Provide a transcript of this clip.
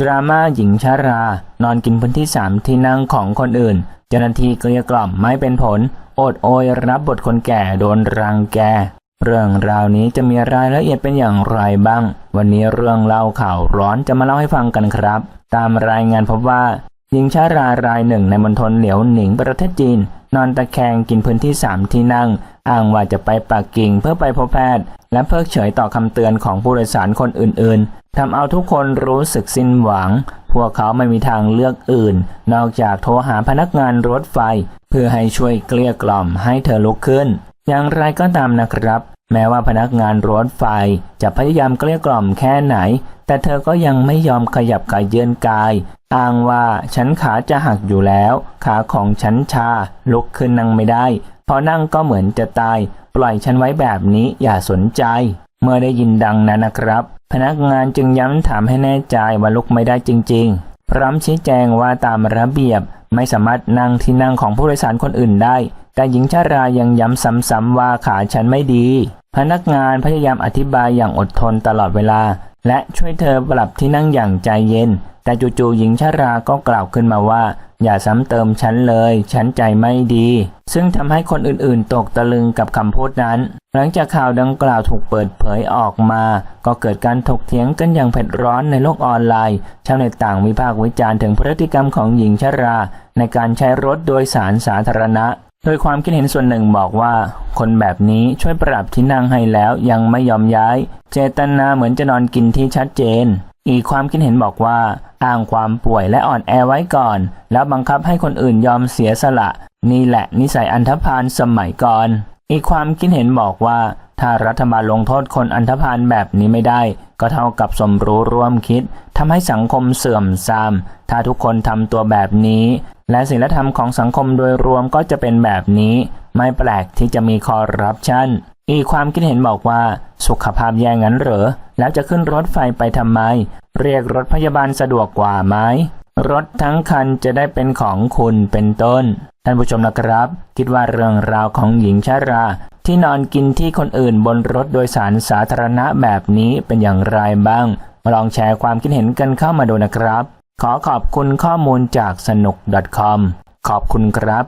ดราม่าหญิงชารานอนกินพื้นที่สามที่นั่งของคนอื่น เจ้าหน้าที่เกลี้ยกล่อมไม่เป็นผล อดโอยรับบทคนแก่โดนรังแก เรื่องราวนี้จะมีรายละเอียดเป็นอย่างไรบ้าง วันนี้เรื่องเล่าข่าวร้อนจะมาเล่าให้ฟังกันครับ ตามรายงานพบว่า หญิงชารารายหนึ่งในมณฑลเหลียวหนิงประเทศจีน นอนตะแคงกินพื้นที่สามที่นั่ง อ้างว่าจะไปปักกิ่งเพื่อไปพบแพทย์ และเพิกเฉยต่อคำเตือนของผู้โดยสารคนอื่นๆทำเอาทุกคนรู้สึกสิ้นหวัง พวกเขาไม่มีทางเลือกอื่น นอกจากโทรหาพนักงานรถไฟ เพื่อให้ช่วยเกลี้ยกล่อมให้เธอลุกขึ้น อย่างไรก็ตามนะครับ แม้ว่าพนักงานรถไฟจะพยายามเกลี้ยกล่อมแค่ไหน แต่เธอก็ยังไม่ยอมขยับกายเยือนกาย อ้างว่าฉันขาจะหักอยู่แล้ว ขาของฉันชา ลุกขึ้นนั่งไม่ได้ พอนั่งก็เหมือนจะตาย ปล่อยฉันไว้แบบนี้อย่าสนใจ เมื่อได้ยินดังนั้นนะครับ พนักงานจึงย้ำถามให้แน่ใจว่าลุกไม่ได้จริง ๆ พร้อมชี้แจงว่าตามระเบียบไม่สามารถนั่งที่นั่งของผู้โดยสารคนอื่นได้ แต่หญิงชารายังย้ำซ้ำๆว่าขาฉันไม่ดี พนักงานพยายามอธิบายอย่างอดทนตลอดเวลา และช่วยเธอปรับที่นั่งอย่างใจเย็น แต่จู่ๆหญิงชาราก็กล่าวขึ้นมาว่า อย่าซ้ำเติมฉันเลย ฉันใจไม่ดี ซึ่งทำให้คนอื่นๆ ตกตะลึงกับคำพูดนั้น หลังจากข่าวดังกล่าวถูกเปิดเผยออกมา ก็เกิดการถกเถียงกันอย่างเผ็ดร้อนในโลกออนไลน์ ชาวเน็ตต่างวิพากษ์วิจารณ์ถึงพฤติกรรมของหญิงชรา ในการใช้รถโดยสารสาธารณะโดยความคิดเห็นส่วนหนึ่งบอกว่า คนแบบนี้ช่วยปรับที่นั่งให้แล้วยังไม่ยอมย้าย เจตนาเหมือนจะนอนกินที่ชัดเจน อีกความคิดเห็นบอกว่า อ้างความป่วยและอ่อนแอไว้ก่อน แล้วบังคับให้คนอื่นยอมเสียสละ นี่แหละนิสัยอันธพาลสมัยก่อน อีกความคิดเห็นบอกว่า ถ้ารัฐบาลลงโทษคนอันธพาลแบบนี้ไม่ได้ ก็เท่ากับสมรู้ร่วมคิดทำให้สังคมเสื่อมทราม ถ้าทุกคนทำตัวแบบนี้ และศีลธรรมของสังคมโดยรวมก็จะเป็นแบบนี้ ไม่แปลกที่จะมีคอร์รัปชัน อีกความคิดเห็นบอกว่า สุขภาพแย่งั้นเหรอ แล้วจะขึ้นรถไฟไปทำไม เรียกรถพยาบาลสะดวกกว่าไหมรถทั้งคันจะได้เป็นของคุณเป็นต้น ท่านผู้ชมนะครับ คิดว่าเรื่องราวของหญิงชารา ที่นอนกินที่คนอื่นบนรถโดยสารสาธารณะแบบนี้เป็นอย่างไรบ้าง ลองแชร์ความคิดเห็นกันเข้ามาดูนะครับ ขอขอบคุณข้อมูลจากสนุก .com ขอบคุณครับ